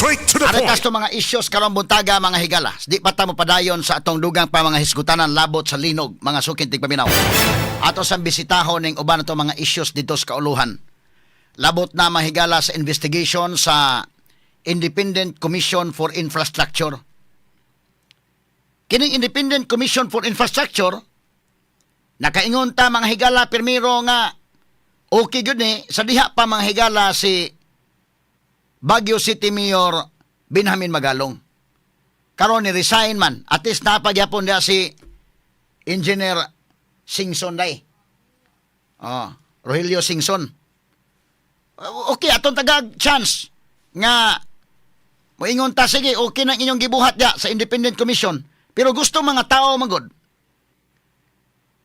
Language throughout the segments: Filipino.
Straight to the Ari point. to mga issues karon buntaga mga higala. Di pa ta mo padayon sa atong dugang pa mga hisgutanan labot sa linog mga sukin tigpaminaw. Ato sa bisitahon ning uban ato mga issues dito sa kauluhan. Labot na mahigala sa investigation sa Independent Commission for Infrastructure. Kining Independent Commission for Infrastructure nakaingon ta mga higala pirmiro nga okay gud ni sa diha pa mga higala si Baguio City Mayor Benjamin Magalong. Karon ni resign man. At least napagyapon niya si Engineer Singson day. Oh, Rogelio Singson. Okay, atong tagag chance nga moingon ta sige, okay na inyong gibuhat ya sa Independent Commission. Pero gusto mga tao magod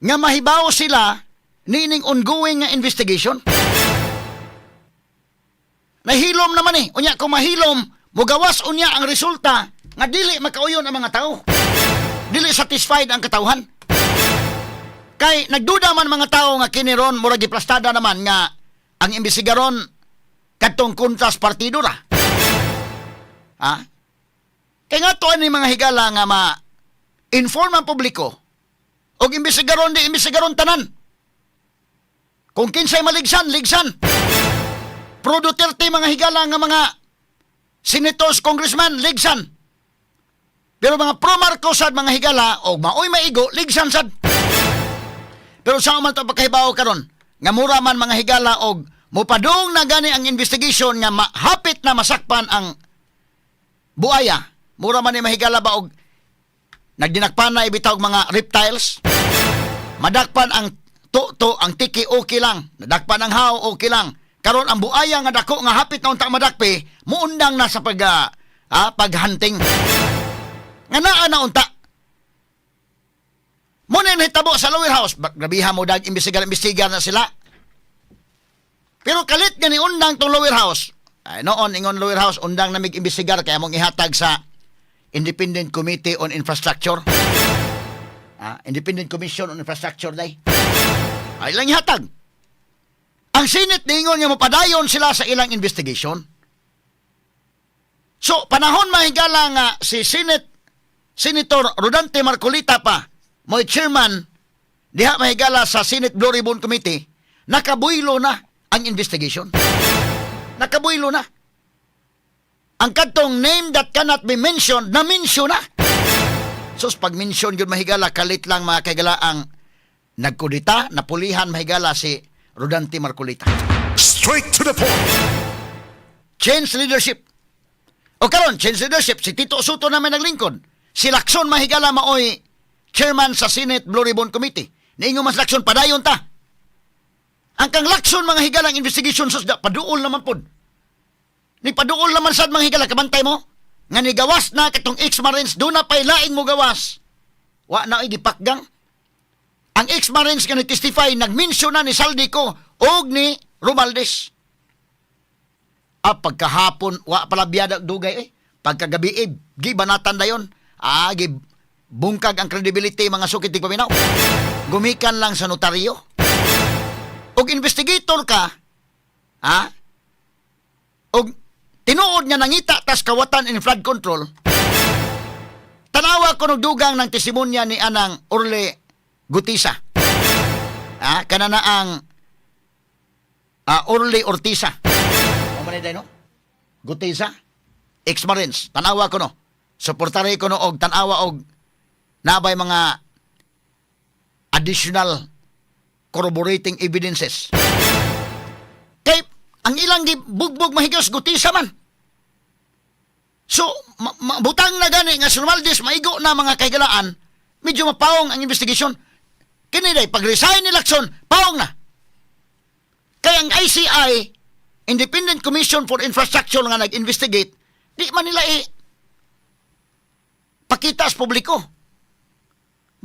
nga mahibaw sila nining ongoing nga investigation. Nahilom naman eh. Unya, kung mahilom, mugawas unya ang resulta nga dili makauyon ang mga tao. Dili satisfied ang katawhan. Kay nagduda man mga tao nga kiniron mura giplastada naman nga ang imbisigaron kadtong kontras partido ra. Ha? Kay nga to ni mga higala nga ma inform ang publiko og imbisigaron di imbisigaron tanan. Kung kinsay maligsan, ligsan. Pro Duterte mga higala nga mga senators, congressman, ligsan. Pero mga pro Marcos sad mga higala o maoy maigo, ligsan sad. Pero sa man to pagkahibaw karon nga mura man mga higala og mopadung na gani ang investigation nga mahapit na masakpan ang buaya. Mura man ni mahigala ba og nagdinakpan na ibitaw mga reptiles. Madakpan ang to ang tiki okay lang. Nadakpan ang hao okay lang. Karon ang buaya nga dako nga hapit na unta madakpi, muundang na sa pag ah, ah, paghunting. Nga naa na unta. Mo na hitabo sa lower house, grabiha mo dag imbestigar-imbestigar na sila. Pero kalit gani undang tong lower house. Ay noon ingon lower house undang na mig-imbestigar kaya mong ihatag sa Independent Committee on Infrastructure. Ah, Independent Commission on Infrastructure day. Ay lang ihatag. Ang Senate ningon nga mapadayon sila sa ilang investigation. So, panahon mahigala nga si Senate Senator Rodante Marcolita pa, mo'y chairman, diha mahigala sa Senate Blue Ribbon Committee, nakabuylo na ang investigation. Nakabuylo na. Ang kadtong name that cannot be mentioned, na-mention na. So, pag mention yun mahigala, kalit lang mga kahigala ang nagkudita, napulihan mahigala si Rodante Marcolita. Straight to the point. Change leadership. O karon, change leadership. Si Tito Soto naman naglingkod. Si Lacson Mahigala maoy chairman sa Senate Blue Ribbon Committee. Niingo mas Lacson, padayon ta. Ang kang Lacson mga higalang investigation sus, da, paduol naman pod. Ni paduol naman sad mga higala, kabantay mo? Nga ni gawas na katong ex-marines, doon na pa'y laing mo gawas. Wa na ay gipakgang. Ang ex-marines nga testify nagmensyon na ni Saldico og ni Romaldes. Ah, pagkahapon, wa pala biyada dugay eh. Pagkagabi eh, gibanatan dayon. Ah, gi bungkag ang credibility mga sukit di paminaw. Gumikan lang sa notaryo. Og investigator ka, ha? Og tinuod nga nangita tas kawatan in flood control. Tanawa ko ng dugang ng testimonya ni Anang Orle Gutisa. Ha? Kanana ang ah, Orle Ortiza. Ano man no? Gutisa? Ex-Marines. Tanawa ko no. Suportare ko no og tanawa og nabay mga additional corroborating evidences. Kay ang ilang bugbog mahigos gutisa man. So, ma- ma- butang na gani nga si maigo na mga kaigalaan, medyo mapawong ang investigation. Kini day pag-resign ni Lacson, pawong na. Kaya ang ICI, Independent Commission for Infrastructure nga nag-investigate, di man nila i pakita sa publiko.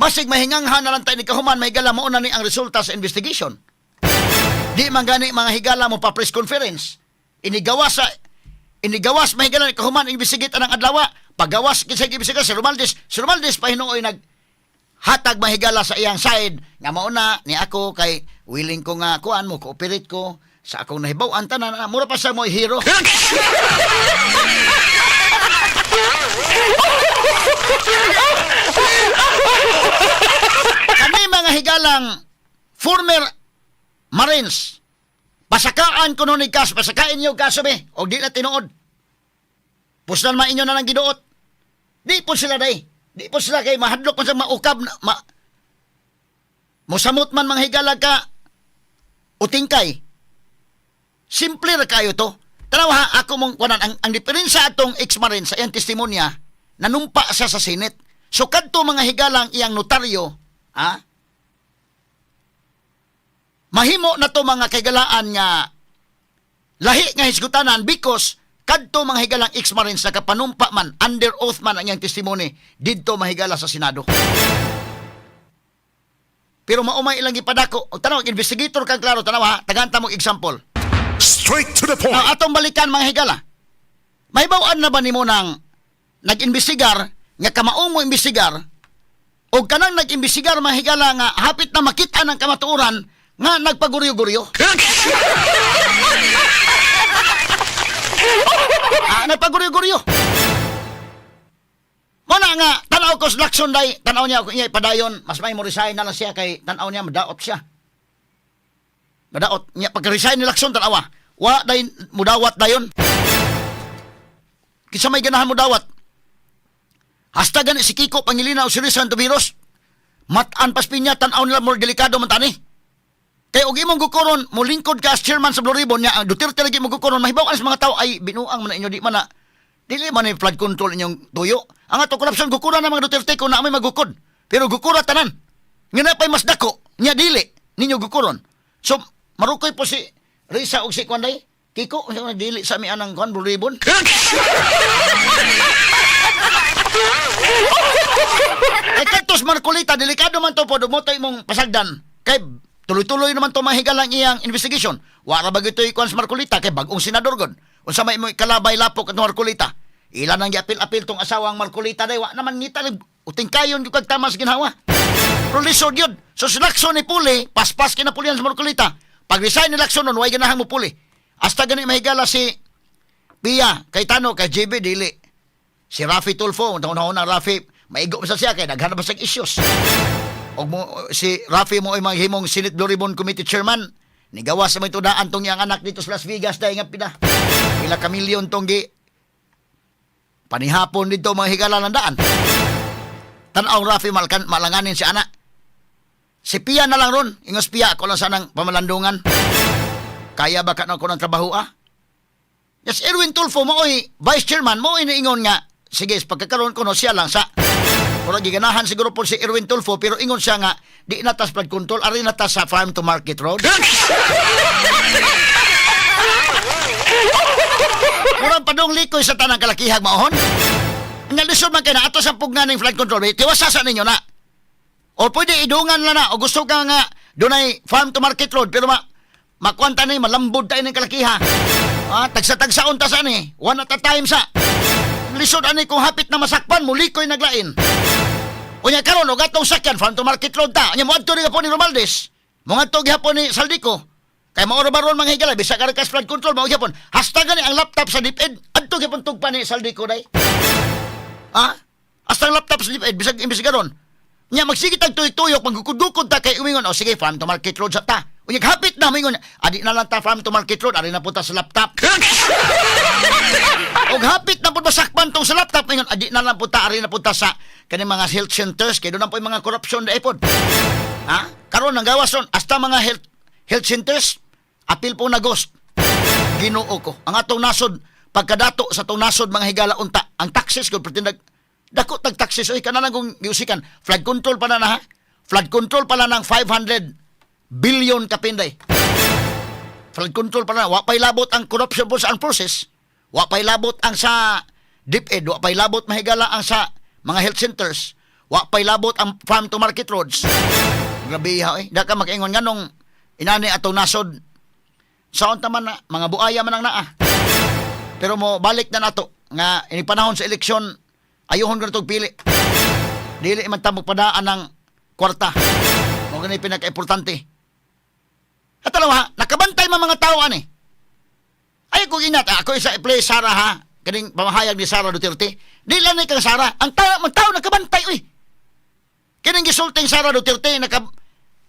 Masig mahinganghan na lang tayo ni Kahuman, mahigala mo na ni ang resulta sa investigation. Di man gani mga higala mo pa press conference. Inigawas sa inigawas mahigala ni Kahuman investigate anang adlaw. Pagawas kinsa gibisigay si Romaldes, si Romaldes pa hinuoy nag hatag mahigala sa iyang side. Nga mauna ni ako kay willing ko nga kuan mo cooperate ko sa akong nahibaw-an. Tanan na mura pa sa mo'y hero. Kami mga higalang former Marines pasakaan ko nun kas pasakain niyo kaso be o di na tinuod. Puslan man inyo na lang giduot di po sila day. Di po sila kay mahadlok man sa maukab na, ma, Musamot man mga higala ka, utingkay. Simple ra kayo to. Tanaw ha, ako mong kunan ang, ang diferensya atong ex-marine sa iyang testimonya, nanumpa siya sa Senate. So kadto mga higalang iyang notaryo, ha? Mahimo na to mga kagalaan nga lahi nga hisgutanan because kadto mga higalang ex-marines na kapanumpa man under oath man ang iyang testimony didto mahigala sa Senado. Pero maumay ilang gipadako. O tanaw, investigator kang klaro, tanaw ha, tagaanta mo example. Straight to the point. Now, atong balikan mga higala. May bawaan na ba nimo nang nag-imbestigar nga kamaong mo imbestigar o kanang nag-imbestigar mga higala nga hapit na makita ng kamatuoran nga nagpaguryo-guryo. ah, nagpaguryo-guryo. Muna nga, tanaw ko sa Lacson day, tanaw niya ako niya ipadayon, mas may mo resign na lang siya kay tanaw niya madaot siya. Madaot niya pagka-resign ni Lacson tanawa. Wa day mudawat dayon. Kisa may ganahan mo dawat. Hasta gani si Kiko Pangilina o si Rizal Tubiros. Matan pas pinya tanaw nila more delikado man tani. Kay og imong gukuron mo lingkod ka as chairman sa Blue Ribbon niya ang Duterte lagi mo gukuron mahibaw sa mga tao ay binuang man na inyo di man na dili man ni flood control inyong tuyo. Ang ato korupsyon gukuran ng mga Duterte kung na may magukod. Pero gukura tanan. Nga na pa'y mas dako, nya dili ninyo gukuron. So marukoy po si Risa og si Kwanday. Kiko, sa dili sa mi anang kwan Blue Ribbon. Ay katos Marcolita, delikado man to po, dumotoy mong pasagdan. Kay tuloy-tuloy naman to mahigalang iyang investigation. Wara ba gito ikuan sa Marcolita kay bagong senador god. Unsa may mo kalabay lapok at Marcolita. Ilan ang yapil-apil tong asawang Marcolita day wa naman ngita lig uting kayon yung kagtamas ginhawa. Pero lisod yun. So si Lacson ni Puli, paspas kinapulian sa Marcolita. Pag resign ni Lacson nun, way ganahan mo Puli. Hasta ganit mahigala si Pia, kay Tano, kay JB, dili. Si Rafi Tulfo, taon-taon na Rafi, maigo sa siya kay daghan ba sa issues. Og mo si Rafi mo ay maghimong Senate Blue Ribbon Committee Chairman. Nigawas sa may tudaan tong iyang anak dito sa Las Vegas dahil nga pina. Pila ka milyon tong gi panihapon dito mga higala ng daan. Tanaw Rafi malkan malanganin si anak. Si Pia na lang ron, ingos Pia ako lang sanang pamalandungan. Kaya ba ka na ako ng trabaho ah? Yes, Erwin Tulfo mo oy vice chairman mo iniingon nga sige pagkakaroon ko no siya lang sa Mura giganahan siguro po si Erwin Tulfo pero ingon siya nga di na tas flood control ari na tas sa farm to market road. Murang padong likoy sa tanang kalakihag maohon. Nga lisod man kay na ato sa pugna ning flood control eh, tiwasa sa ninyo na. O pwede idungan na na o gusto ka nga dunay farm to market road pero ma makwanta ni malambod tayo ng kalakiha. Ah, tagsa-tagsaon ta sa ni. One at a time sa. Lisod ani kung hapit na masakpan mo likoy naglain. Unya karon og atong sakyan farm to market road ta. Nya mo adto ni po ni Romaldes. Mo adto gihapon ni Saldico. Kay mao ra baron mga higala bisa ka flood control mao gihapon. Hasta gani ang laptop sa DepEd adto gihapon tugpa ni Saldico day. Ha? Hasta ang laptop sa DepEd bisag imbestigaron. Nya magsigit ang tuyok-tuyok magkukudukod ta kay umingon o sige farm to market road sa ta. Unya hapit na mingon adi na lang ta farm to market road ari na punta sa laptop. Og hapit na pud masakpan tong sa laptop mingon adi na lang punta ari na punta sa kani mga health centers kay doon na po yung mga corruption da ipod. Ha? Karon nang gawas ron hasta mga health health centers apil po na ghost. Ginoo ko. Ang atong nasod pagkadato sa atong nasod mga higala unta ang taxes ko pretindag dako tag taxes oy kanalang kung giusikan flood control pa na na ha flood control pala ng 500 billion kapinday flood control pala na. Wa pay labot ang corruption po sa ang process. Wa pay labot ang sa DepEd wa pay labot mahigala ang sa mga health centers. Wa pay labot ang farm to market roads. Grabe ha eh. Da ka mag-ingon nganong inani atong nasod. Saon ta man na? Mga buaya man ang naa. Pero mo balik na nato nga ini panahon sa eleksyon ayuhon ko na pili. Dili man ta padaan ng kwarta. Mo gani pinaka-importante. At alam ha, nakabantay man mga tao ani. Ay ko inat, ako isa i-play Sara ha. Kaning pamahayag ni Sara Duterte. Dili ni kang Sara, ang tao, mga tao nakabantay uy. Kining gisulting Sara Duterte naka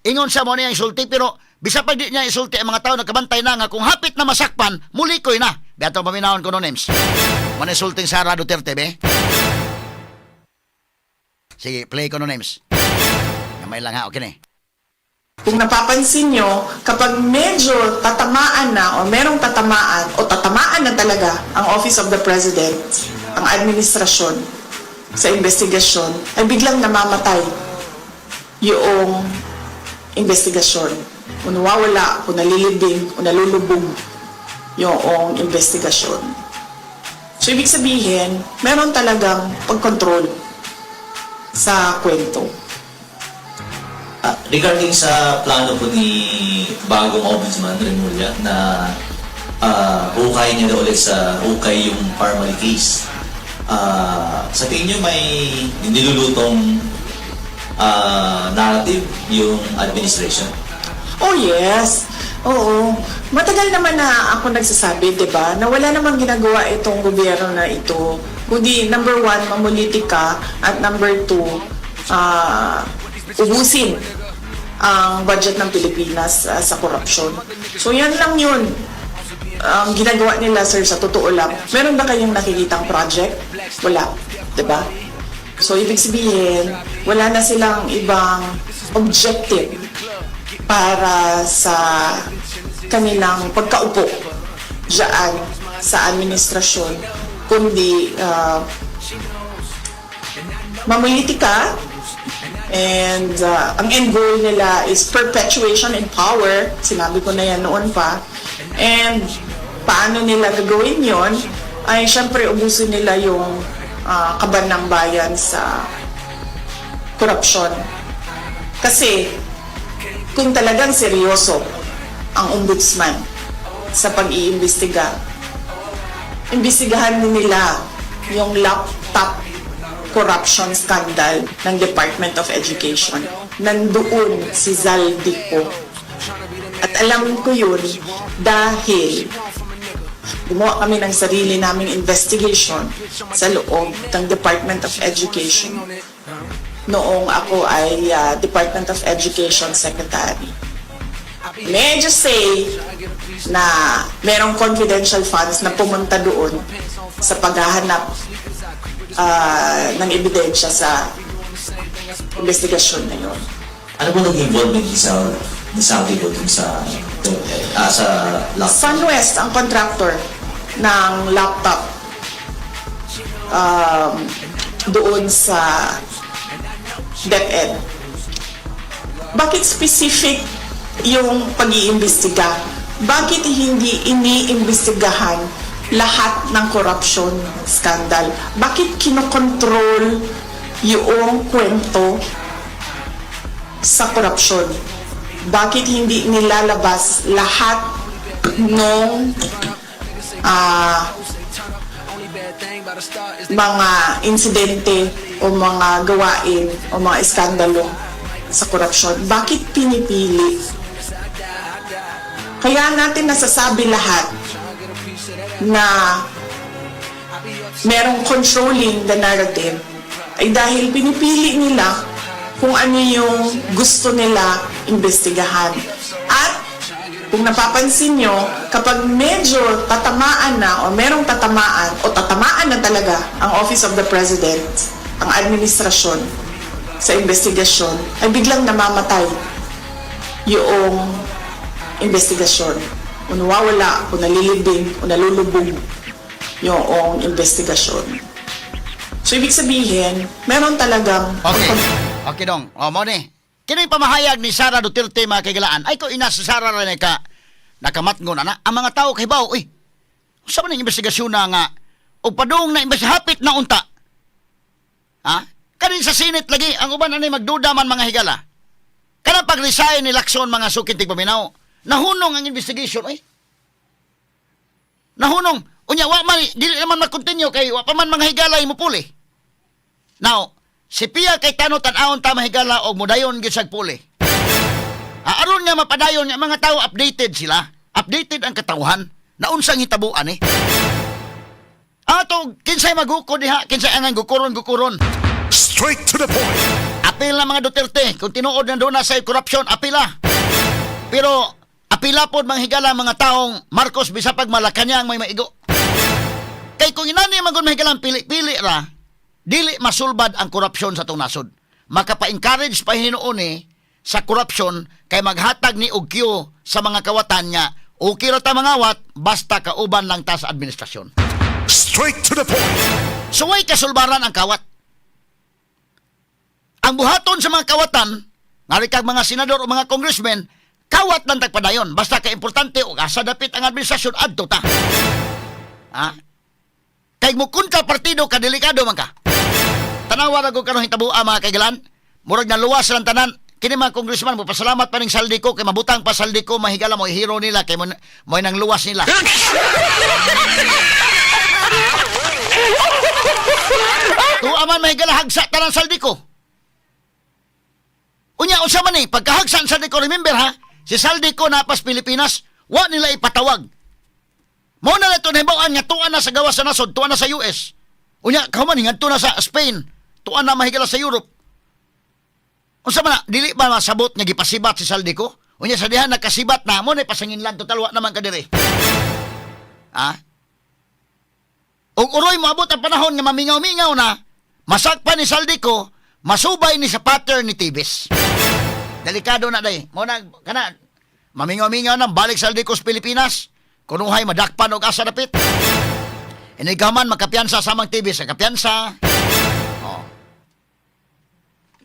Ingon sa mo niya isulti pero bisa pa di niya isulti ang mga tao nagkabantay na nga kung hapit na masakpan, muli ko'y na. Beto paminahon ko no names. Mo na isulting Sara Duterte be. Sige, play ko no names. Gamay lang ha, okay na eh. Kung napapansin nyo, kapag medyo tatamaan na o merong tatamaan o tatamaan na talaga ang Office of the President, ang administrasyon sa investigasyon, ay biglang namamatay yung investigasyon. O nawawala, o nalilibing, o nalulubog yung investigasyon. So, ibig sabihin, meron talagang pagkontrol sa kwento. Ah, regarding sa plano po ni bagong ombudsman Remulla na uh, hukay niya daw ulit sa hukay yung Parmali case. Ah, sa tingin niyo may nilulutong ah, narrative yung administration? Oh yes. Oo. Matagal naman na ako nagsasabi, di ba, na wala namang ginagawa itong gobyerno na ito. Kundi, number one, mamulitika at number two, ah, ubusin ang budget ng Pilipinas ah, sa korupsyon. So yan lang yun ang ginagawa nila, sir, sa totoo lang. Meron ba kayong nakikitang project? Wala. 'Di ba? So, ibig sabihin, wala na silang ibang objective para sa kanilang pagkaupo dyan sa administrasyon, kundi uh, mamalitika and uh, ang end goal nila is perpetuation in power. Sinabi ko na yan noon pa. And paano nila gagawin yon ay syempre ubusin nila yung uh, kaban ng bayan sa korupsyon. Kasi kung talagang seryoso ang ombudsman sa pag-iimbestiga, imbestigahan nila yung laptop corruption scandal ng Department of Education. Nandoon si Zaldico. At alam ko yun dahil gumawa kami ng sarili naming investigation sa loob ng Department of Education noong ako ay uh, Department of Education Secretary. Medyo say na merong confidential funds na pumunta doon sa paghahanap ah, ng ebidensya sa investigasyon na yun. Ano po naging involvement ni sa ni Saudi po dun sa ah, sa laptop? SunWest ang contractor ng laptop um, doon sa DepEd. Bakit specific yung pag-iimbestiga? Bakit hindi iniimbestigahan lahat ng corruption scandal? Bakit kinokontrol yung kwento sa korupsyon? Bakit hindi nilalabas lahat ng ah, mga insidente o mga gawain o mga iskandalo sa korupsyon? Bakit pinipili? Kaya natin nasasabi lahat na merong controlling the narrative ay dahil pinipili nila kung ano yung gusto nila imbestigahan. At kung napapansin nyo, kapag medyo tatamaan na o merong tatamaan o tatamaan na talaga ang Office of the President, ang administrasyon sa investigasyon, ay biglang namamatay yung investigasyon. O nawawala, o nalilibing, o nalulubog yung investigasyon. So, ibig sabihin, meron talagang Okay. Okay dong. O mo ni. Kini pamahayag ni Sara Duterte mga kaigalaan. Ay ko ina sa Sara ra ni ka nakamatngon ana ang mga tao kay baw. Uy. Unsa man investigasyon na nga og padung na imbes hapit na unta. Ha? Kani sa Senate lagi ang uban ani magduda man mga higala. Kana pag-resign ni Lacson mga sukintig paminaw. Nahunong ang investigation eh. Nahunong. Unya wa man dili naman mag-continue kay wa pa man mga higala mo puli. Now, si Pia kay Tano tan-awon ta mahigala og mudayon gyud sag puli. Ah, aron nga mapadayon nga mga tao updated sila. Updated ang katawhan na unsang hitabuan eh. Ato kinsay maguko diha, kinsay angang gukuron gukuron. Straight to the point. apil na mga Duterte kung tinuod na doon na sa korupsyon apila pero apila pod mga higala mga taong Marcos bisapag Malacanang may maigo kay kung inani man gud mahigalang pili-pili ra dili masulbad ang korupsyon sa tong nasod makapa-encourage pa hinuon ni sa korupsyon kay maghatag ni og sa mga kawatan nga okay ra ta mangawat basta kauban lang ta sa administrasyon Straight to the point. Suway kasulbaran ang kawat. Ang buhaton sa mga kawatan, ngari kag mga senador o mga congressmen, kawat lang tagpadayon. Basta ka importante o asa dapit ang administrasyon adto ta. Ha? Kay mo kontra partido ka delikado man ka. Tanawa ra ko karon hitabua mga kaigalan. Murag na luwas lang tanan. Kini mga congressman mo pasalamat pa ning saldi ko kay mabutang pa saldi ko mahigala mo hero nila kay mo mo nang luwas nila. Tuwa man may galahagsa tanang saldi ko. Unya, unsa man ni, pagkahagsa ang saldi ko, remember ha, si saldi ko napas Pilipinas, wa nila ipatawag. Mo na ito nahibawaan nga tuwa na sa gawas sa nasod, tuwa na sa US. Unya, kauman nga na sa Spain, tuwa na mahigala sa Europe. Unsa man dili ba masabot nga gipasibat si saldi ko? Unya, sa dihan nakasibat na, mo na ipasangin lang, total wa naman kadiri. Ha? Ug uroy moabot ang panahon nga mamingaw-mingaw na, masakpan ni Saldico, masubay ni sa pattern ni Tibis. Delikado na day. Mo na kana mamingaw-mingaw na balik sa Pilipinas. Kunuhay madakpan og asa dapit. Inigaman makapiyansa sa mang Tibis, kapiyansa. Oh.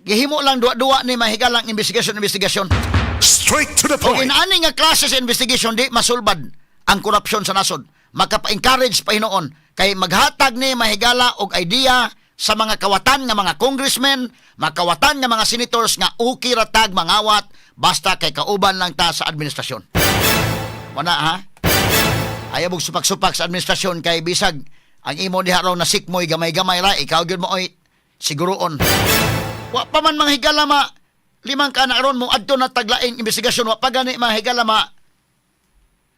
Gihimo lang duwa-duwa ni mahigalang investigasyon-investigasyon. Straight to the Kung point. inaani nga klase sa investigation di masulbad ang korupsyon sa nasod, makapa-encourage pa hinoon kay maghatag ni mahigala og idea sa mga kawatan nga mga congressmen, makawatan nga mga senators nga okay ra tag mangawat basta kay kauban lang ta sa administrasyon. Wala ha? Ayaw mong supak-supak sa administrasyon kay bisag ang imo diha raw na sikmoy gamay-gamay ra ikaw gyud mo oy siguroon. Wa pa man mga higala ma limang ka na ron mo adto na taglaing investigasyon wa pa gani mga higala ma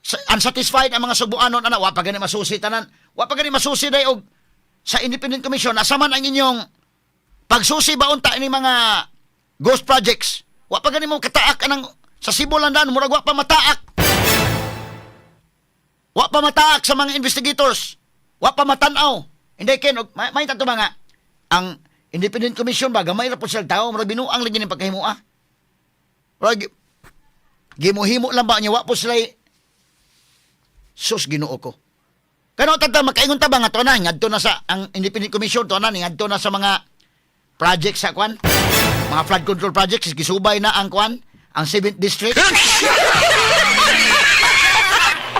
sa- unsatisfied ang mga subuanon ana wa pa gani masusi tanan wa pa gani masusi day og sa independent commission asa man ang inyong pagsusi ba unta ini mga ghost projects? Wa pa gani mo kataak anang sa Cebu landan murag wa pa mataak. Wa pa mataak sa mga investigators. Wa pa matanaw. Hindi ken may, may tato mga ang independent commission ba gamay ra po sila tao murag binuang lagi ning pagkahimoa murag gimuhimo lang ba niya? Wa po sila sus Ginoo ko kano tata makaingon ta ba nga to na ngadto na sa ang independent commission to na ngadto na sa mga projects sa kwan. Mga flood control projects gisubay na ang kwan ang 7th district.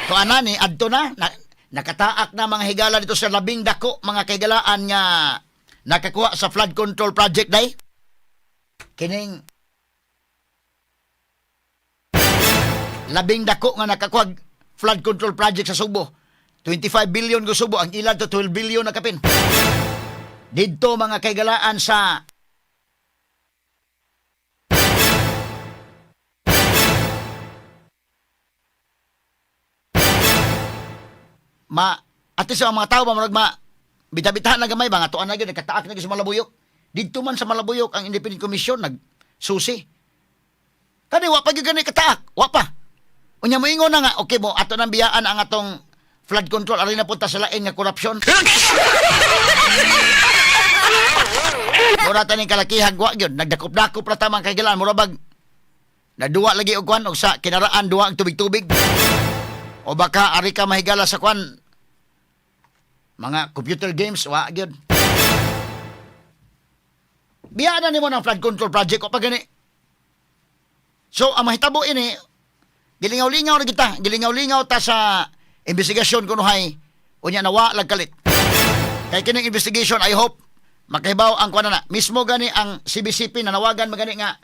To ana ni adto na, na nakataak na mga higala dito sa labing dako mga kaigalaan nga nakakuha sa flood control project day. Kining labing dako nga nakakuha flood control project sa Subo 25 billion go Subo ang ilan to? 12 billion na kapin. Didto mga kaigalaan sa ma at sa mga tao ba murag ma bita-bitahan na gamay nga tuan na gyud nagkataak na sa Malabuyok. Didto man sa Malabuyok ang independent commission nag susi kani wa pa gyud kataak. Wa pa. Unya moingon na nga okay mo ato nang biyaan ang atong flood control ari na punta sa lain nga korupsyon. Mura taning kalakihan wa gyud. Nagdakop-dakop ra tamang kaigalan mura bag. Naduwa lagi og kwan og sa kinaraan duwa ang tubig-tubig. O baka ari ka mahigala sa kwan. Mga computer games wa gyud. Biyaan nimo ng flood control project o pa gani. So ang mahitabo ini gilingaw-lingaw na kita. Gilingaw-lingaw ta sa investigasyon kuno hay unya nawa lagkalit. Kay kining investigation I hope makahibaw ang kuan na mismo gani ang CBCP na nawagan magani nga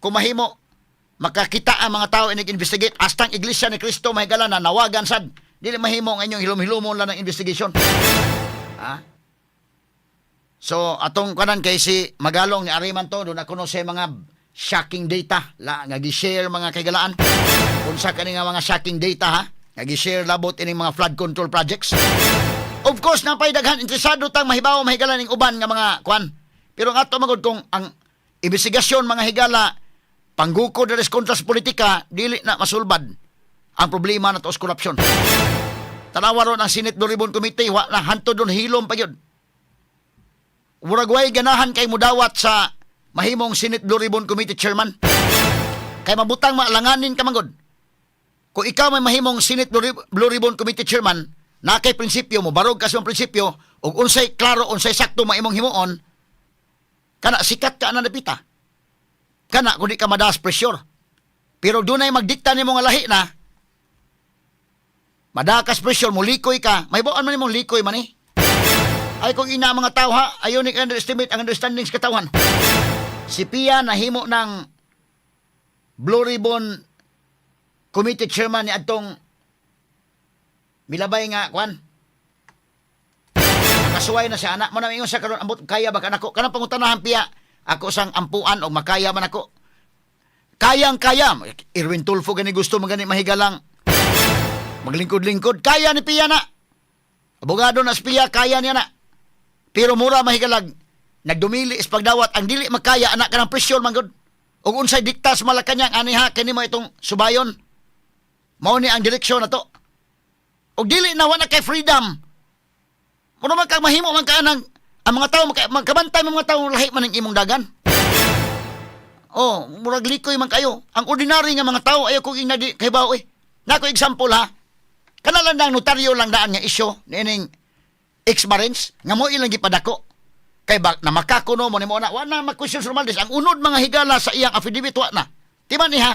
kumahimo makakita ang mga tao inig-investigate astang iglesia ni Kristo mahigala na nawagan sad. Dili mahimo ang inyong hilom-hilomon lang ng investigation. Ha? So atong kanan kay si Magalong ni Ariman to doon ako sa mga shocking data. La nga gi-share mga kaigalaan. Unsa kani nga mga shocking data ha nga gi-share labot ining mga flood control projects Of course, napay daghan interesado tang mahibaw mahigalan ning uban nga mga kwan. Pero nga to magod kung ang Investigasyon mga higala, pangguko deres kontras politika, dili na masulbad ang problema na tos korupsyon. Tanawa ron ang Senate Doribon Committee, wa na hanto doon hilom pa yun. Uragway ganahan kay mudawat sa mahimong Senate Blue Committee Chairman. Kay mabutang maalanganin ka manggod. Kung ikaw may mahimong Senate Blue Rib- Blue Ribbon Committee Chairman, na kay prinsipyo mo, barog kasi ang prinsipyo, ug unsay klaro, unsay sakto maimong himuon, kana sikat ka na napita. Kana kung di ka madaas pressure. Pero dunay magdikta ni mga lahi na, madakas pressure, mulikoy ka, may buwan man mong likoy man eh. Ay kung ina mga tao ha, ayaw ni underestimate ang understanding sa katawan. Si Pia nahimo ng Blue Ribbon Committee Chairman ni atong milabay nga kwan. Nakasuway na siya anak mo na ingon sa karon ambot kaya ba kanako kanang pangutanahan Pia ako sang ampuan o makaya man ako. Kayang kaya. Irwin Tulfo gani gusto magani mahigalang maglingkod-lingkod. Kaya ni Pia na. Abogado na si Pia, kaya niya na. Pero mura mahigalag. Nagdumili is pagdawat ang dili makaya anak ka ng presyon manggod. Ug unsay diktas malakanyang aniha kini mo itong subayon. Mao ni ang direksyon na to. Ug dili na wala kay freedom. Mura man kang mahimo man ka nang ang mga tao magkabantay mga tao lahi man ang imong dagan. Oh, murag likoy man kayo. Ang ordinary nga mga tao ayaw kong inadi kay bao eh. Nako example ha. Kana lang ang notaryo lang daan nga isyo nining ex-marines nga mo ilang gipadako. Kay ba na makakuno mo ni mo na wa na mag-question Romaldes ang unod mga higala sa iyang affidavit wa na. Di man ni ha?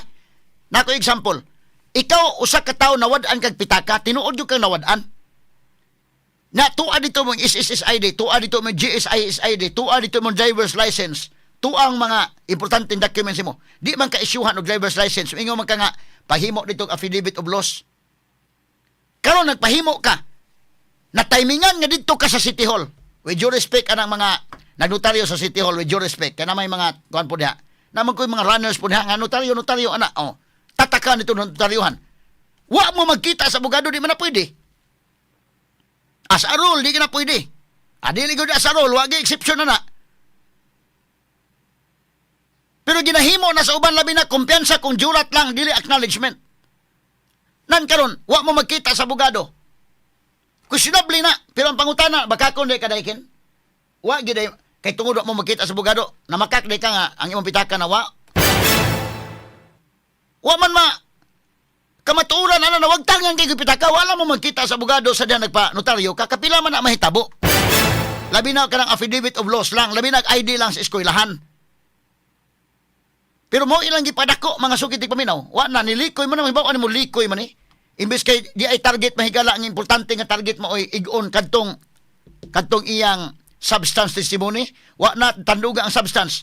Nako example. Ikaw usa ka tawo nawad-an kag pitaka, tinuod yung kang nawad-an. Na tuwa dito mong SSSID, tuwa dito mong GSISID, tuwa dito mong driver's license, tuwa ang mga importanteng documents mo. Di man ka isyuhan og driver's license, ingon man ka nga pahimo dito affidavit of loss. Karon nagpahimo ka. Na timingan nga dito ka sa City Hall. With due respect anang mga nagnotaryo sa City Hall with due respect kana may mga kuan po diha. Naman ko mga runners po diha nga notaryo notaryo ana oh. Tataka nito ng notaryohan. Wa mo magkita sa abogado di man na pwede. As a rule, di ka na pwede. Adili ko as a rule, wag exception na na. Pero ginahimo na sa uban labi na kumpiyansa kung jurat lang, dili acknowledgement. Nan karon, wa mo magkita sa abogado. Questionable na, pero ang pangutana, baka kung di kadaikin. Wa giday kay tungod mo magkita sa abogado, na makak di ka nga ang imong pitaka na wa. Wa man ma kamaturan ana na wag tangan kay pitaka, wala mo magkita sa abogado sa diyan nagpa notaryo, kakapila man na mahitabo. Labi na kanang affidavit of loss lang, labi na ID lang sa eskwelahan. Pero mo ilang gipadako mga sukitig paminaw. Wa na nilikoy mo na mahibaw ano mo likoy man eh. Imbes kay di ay target mahigala ang importante nga target mo oy igon kadtong kadtong iyang substance testimony. Wa na tanduga ang substance.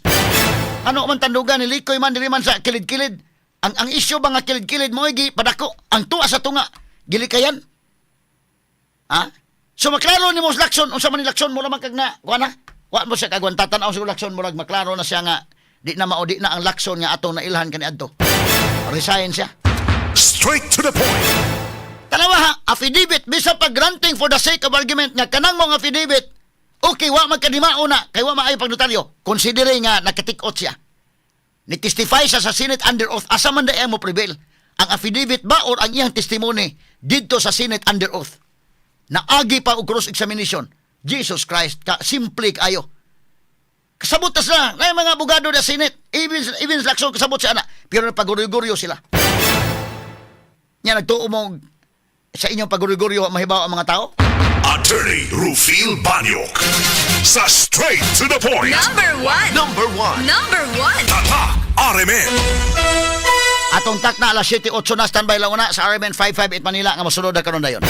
Ano man tanduga nilikoy man diri man sa kilid-kilid. Ang ang issue ba nga kilid-kilid mo gi padako ang tuwa sa tunga gilikayan. Ha? So maklaro ni mo lakson unsa man ni lakson mo lamang kag na kuha na. Wa mo sa kagwan tatanaw sa lakson mo lag maklaro na siya nga di na mao di na ang lakson nga atong nailhan kani adto. Resign siya. Straight to the point. Tanawa ha, affidavit bisa pag granting for the sake of argument nga kanang mga affidavit okay wa magkadimao na kay wa maayo pag notaryo. Considere nga nakatikot siya. Ni testify siya sa Senate under oath asa man daay mo prevail. Ang affidavit ba or ang iyang testimony didto sa Senate under oath. Naagi pa og cross examination. Jesus Christ, ka simple kayo. Kasabot na sila. Na yung mga abogado na Senate. Even, even sa lakson, kasabot siya na. Pero nagpaguryo-guryo sila. Nga nagtuo mo sa inyong paguryo-guryo mahibaw ang mga tao? Attorney Rufil Banyok. Sa straight to the point. Number one. Number one. Number one. Tatak RMN. Atong tak na alas 7.8 na standby lang una sa RMN 558 Manila nga masunod na karon dayon.